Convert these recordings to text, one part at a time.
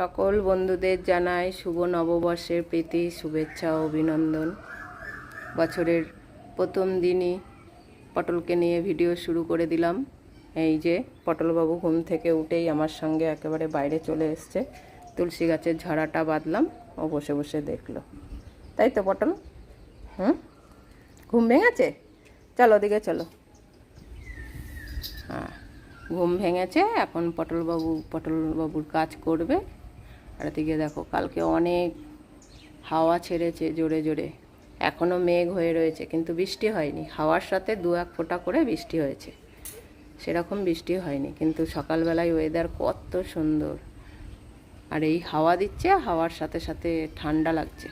সকল বন্ধুদের জানাই শুভ নববর্ষের প্রীতি, শুভেচ্ছা ও অভিনন্দন। বছরের প্রথম দিনই পটলকে নিয়ে ভিডিও শুরু করে দিলাম। এই যে, পটলবাবু ঘুম থেকে উঠেই আমার সঙ্গে একেবারে বাইরে চলে এসছে। তুলসী গাছের ঝরাটা বাঁধলাম, ও বসে বসে দেখল। তাই তো পটল? হুম? ঘুম ভেঙেছে? চলো ওদিকে চলো। হ্যাঁ ঘুম ভেঙেছে, এখন পটলবাবু, পটলবাবুর কাজ করবে। আর এদিকে দেখো, কালকে অনেক হাওয়া ছেড়েছে জোরে জোরে। এখনও মেঘ হয়ে রয়েছে, কিন্তু বৃষ্টি হয়নি। হাওয়ার সাথে দু এক ফোঁটা করে বৃষ্টি হয়েছে। সেরকম বৃষ্টি হয়নি, কিন্তু সকালবেলায় ওয়েদার কত সুন্দর। আর এই হাওয়া দিচ্ছে হাওয়ার সাথে সাথে ঠান্ডা লাগছে।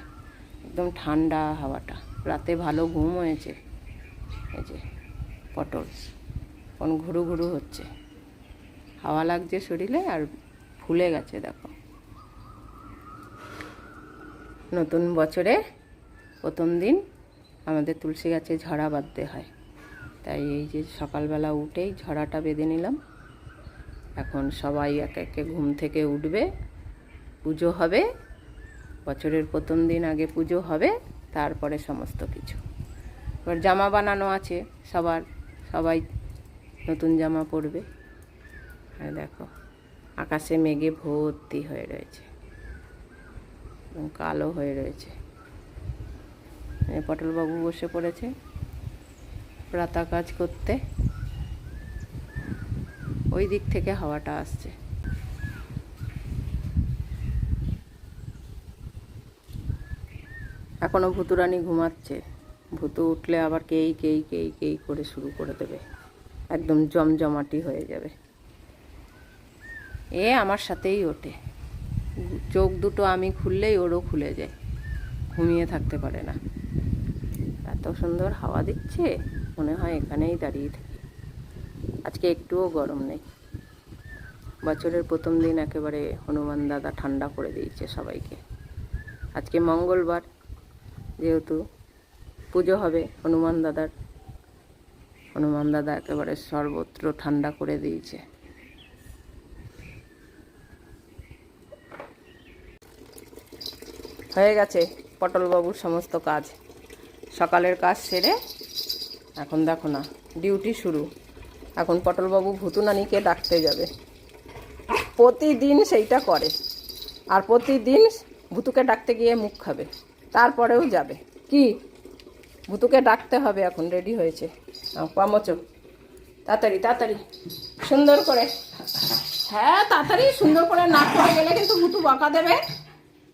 একদম ঠান্ডা হাওয়াটা। রাতে ভালো ঘুম হয়েছে। এই যে, পটল। কোন ঘুরু ঘুরু হচ্ছে। হাওয়া লাগছে শরীরে, আর ফুলে গেছে, দেখো। নতুন বছরে প্রথম দিন আমাদের তুলসী গাছে ঝরা বাঁধতে হয়। তাই এই যে সকালবেলা উঠেই ঝরাটা বেঁধে নিলাম। এখন সবাই এক একে ঘুম থেকে উঠবে, পুজো হবে, বছরের প্রথম দিন আগে পুজো হবে, তারপরে সমস্ত কিছু। এবার জামা বানানো আছে সবার, সবাই নতুন জামা পরবে। দেখো, আকাশে মেঘে ভর্তি হয়ে রয়েছে। কালো হয়ে রয়েছে। পটলবাবু বসে পড়েছে প্রাতা কাজ করতে। ওই দিক থেকে হাওয়াটা আসছে। এখনও ভুতুরানি ঘুমাচ্ছে। ভুতু উঠলে আবার কেই কেই কেই কেই করে শুরু করে দেবে। একদম জমজমাটি হয়ে যাবে। এ আমার সাথেই ওঠে। চোখ দুটো আমি খুললেই ওরও খুলে যায়। ঘুমিয়ে থাকতে পারে না। এত সুন্দর হাওয়া দিচ্ছে, মনে হয় এখানেই দাঁড়িয়ে থাকি। আজকে একটুও গরম নেই। বছরের প্রথম দিন একেবারে হনুমান দাদা ঠান্ডা করে দিয়েছে সবাইকে। আজকে মঙ্গলবার, যেহেতু পুজো হবে হনুমান দাদার, হনুমান দাদা একেবারে সর্বত্র ঠান্ডা করে দিয়েছে। হয়ে গেছে পটলবাবুর সমস্ত কাজ। সকালের কাজ সেরে এখন দেখো না, ডিউটি শুরু। এখন পটলবাবু ভুতুনানিকে ডাকতে যাবে। প্রতিদিন সেইটা করে। আর প্রতিদিন ভুতুকে ডাকতে গিয়ে মুখ খাবে। তারপরেও যাবে। কি? ভুতুকে ডাকতে হবে এখন, রেডি হয়েছে। পামচো। তাড়াতাড়ি তাড়াতাড়ি। সুন্দর করে। হ্যাঁ তাড়াতাড়ি সুন্দর করে না করে গেলে কিন্তু ভুতু বাঁকা দেবে।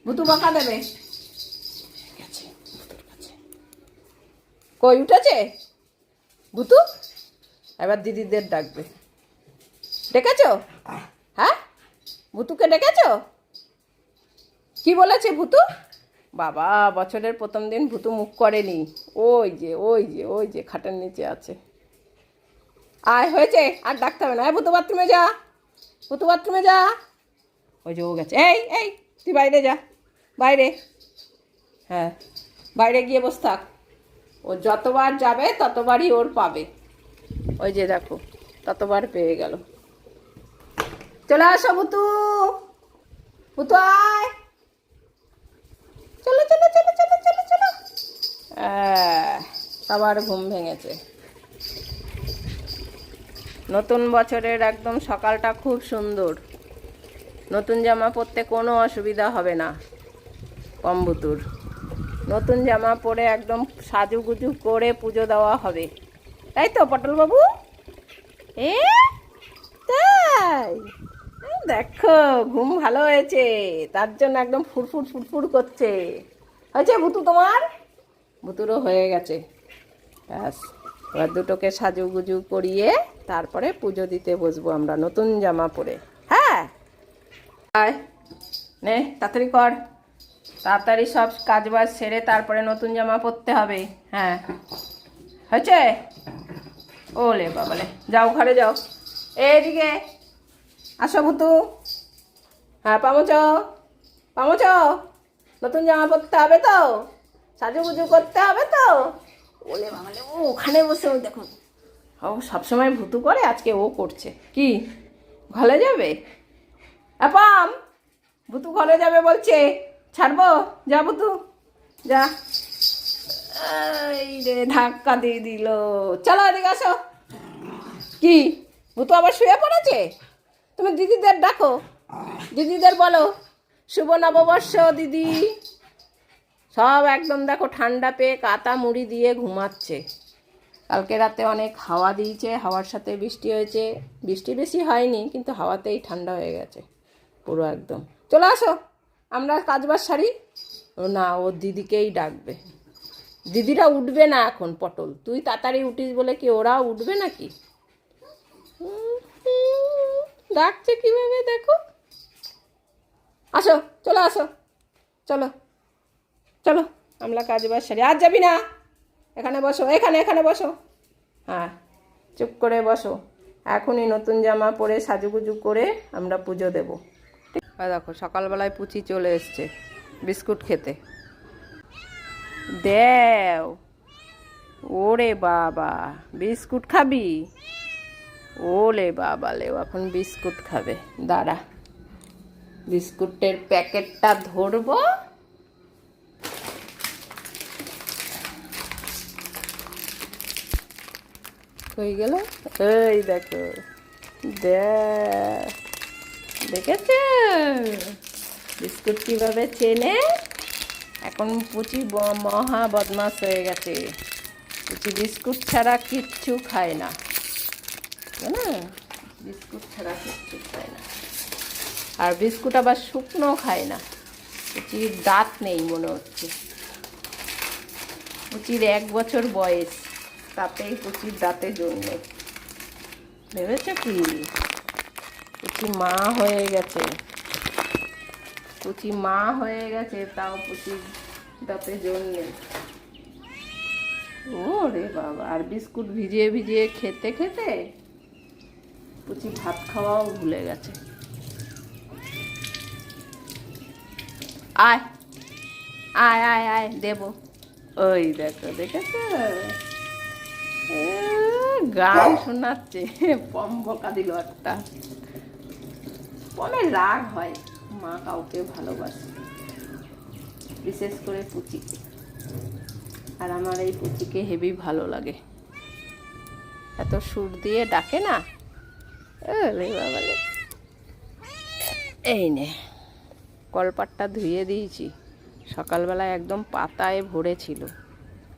ভুতু বকা দেবে। কই উঠেছে? ভুতু এবার দিদিদের ডাকবে। ডেকেছো? হ্যাঁ? ভুতুকে ডেকেছো? কি বলেছে ভুতু বাবা বছরের প্রথম দিন ভুতু মুখ করেনি। ওই যে ওই যে ওই যে খাটের নিচে আছে। আয় হয়েছে। আর ডাকতে হবে না। ভুতু বাথরুমে যা। ভুতু বাথরুমে যা। ওই যে ও গেছে। এই এই তুই বাইরে যা। বাইরে। হ্যাঁ। বাইরে গিয়ে বস থাক। ও যতবার যাবে ততবারই ওর পাবে। ওই যে দেখো ততবার পেয়ে গেল। চলে আসো ভুতু ভুতু আয়। চলো চলো চলো চলো চলো চলো। আহ, আবার ঘুম ভেঙেছে। নতুন বছরের একদম সকালটা খুব সুন্দর। নতুন জামা পরতে কোনো অসুবিধা হবে না। কম্বুতুর নতুন জামা পরে একদম সাজুগুজু করে পুজো দেওয়া হবে। তাই তো পটলবাবু। এ, তাই? দেখো, ঘুম ভালো হয়েছে। তার জন্য একদম ফুরফুর ফুরফুর করছে। হয়েছে ভুতু তোমার? ভুতুরও হয়ে গেছে। ব্যাস, এবার দুটোকে সাজুগুজু করিয়ে তারপরে পুজো দিতে বসবো আমরা নতুন জামা পরে। হ্যাঁ? নে, তাড়াতাড়ি কর। তাড়াতাড়ি সব কাজ বাজ সেরে তারপরে নতুন জামা পরতে হবে। হ্যাঁ। হয়েছে? ওলে বাবালে। যাও ঘরে যাও। এইদিকে আসো ভুতু। হ্যাঁ পামচ। পামচ। নতুন জামা পরতে হবে তো? সাজুগুজু করতে হবে তো? ওলে বাবালে ও ওখানে বসে দেখুন ও, সবসময় ভুতু করে, আজকে ও করছে। কি? ঘরে যাবে? অ্যাপাম ভুতু ঘরে যাবে বলছে। ছাড়বো? যা ভুতু যা। এই রে, ধাক্কা দিয়ে দিল। চলো এদিকে আসো। কি? ভুতু আবার শুয়ে পড়েছে? তুমি দিদিদের ডাকো। দিদিদের বলো। শুভ নববর্ষ, দিদি। সব একদম দেখো ঠান্ডা পেয়ে কাতা মুড়ি দিয়ে ঘুমাচ্ছে। কালকে রাতে অনেক হাওয়া দিয়েছে, হাওয়ার সাথে বৃষ্টি হয়েছে। বৃষ্টি বেশি হয়নি, কিন্তু হাওয়াতেই ঠান্ডা হয়ে গেছে। পুরো একদম। চলে আসো। আমরা সারি ও না, ও দিদিকেই ডাকবে। দিদিরা উঠবে না এখন পটল। তুই তাড়াতাড়ি উঠিস বলে কি ওরা উঠবে নাকি? ডাকছে কীভাবে দেখো? আসো, চলো আসো। চলো চলো, আমরা কাজ বাজ সারি আর যাবি না? এখানে বসো, এখানে এখানে বসো। হ্যাঁ চুপ করে বসো। এখনই নতুন জামা পরে সাজুগুজু করে আমরা পুজো দেব। আর দেখো, সকালবেলায় পুচি চলে এসছে বিস্কুট খেতে। দেও, ওরে বাবা, বিস্কুট খাবি? ওলে বাবা লেও, এখন বিস্কুট খাবে। দাঁড়া, বিস্কুটের প্যাকেটটা ধরবো। হয়ে গেল? এই দেখো দেখ দেখেছ বিস্কুট কীভাবে চেনে? এখন পুচি মহা বদমাস হয়ে গেছে। পুচি বিস্কুট ছাড়া কিচ্ছু খায় না। না বিস্কুট ছাড়া কিচ্ছু খায় না। আর বিস্কুট আবার শুকনো খায় না। পুচির দাঁত নেই মনে হচ্ছে। পুচির এক বছর বয়স। তাতেই পুচির দাঁতে জন্মে। ভেবেছ কি? পুচি মা হয়ে গেছে। পুচি মা হয়ে গেছে, তাও পুচির দাঁতে জন্মে ও রে বাবা, আর বিস্কুট ভিজিয়ে ভিজিয়ে খেতে খেতে পুচি ভাত খাওয়াও ভুলে গেছে। আয় আয় আয় আয়, দেব। ওই দেখো, দেখেছ? গান শোনাচ্ছে পম বকা দিল একটা পমে রাগ হয়। মা কাউকে ভালোবাসে বিশেষ করে পুচিকে। আর আমার এই পুচিকে হেভি ভালো লাগে। এত সুর দিয়ে ডাকে না। এই নে, কলপাটটা ধুয়ে দিয়েছি। সকালবেলা একদম পাতায় ভরে ছিল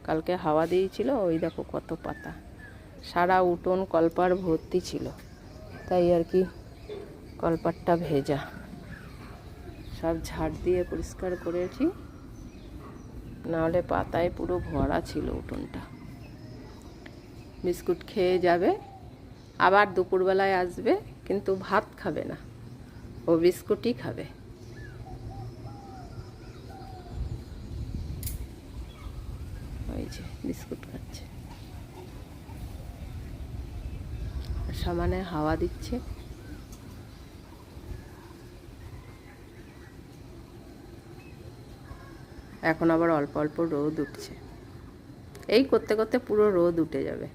কালকে হাওয়া দিয়েছিল, ওই দেখো কত পাতা। সারা উঠোন কলপার ভর্তি ছিল। তাই আর কি কলপাটটা ভেজা। সব ঝাড় দিয়ে পরিষ্কার করেছি নাহলে পাতায় পুরো ভরা ছিল উঠোনটা। বিস্কুট খেয়ে যাবে, আবার দুপুরবেলায় আসবে, কিন্তু ভাত খাবে না। ও বিস্কুটই খাবে। বিস্কুট খাচ্ছে। সমানে হাওয়া দিচ্ছে। এখন আবার অল্প অল্প রোদ উঠছে। এই করতে করতে পুরো রোদ উঠে যাবে।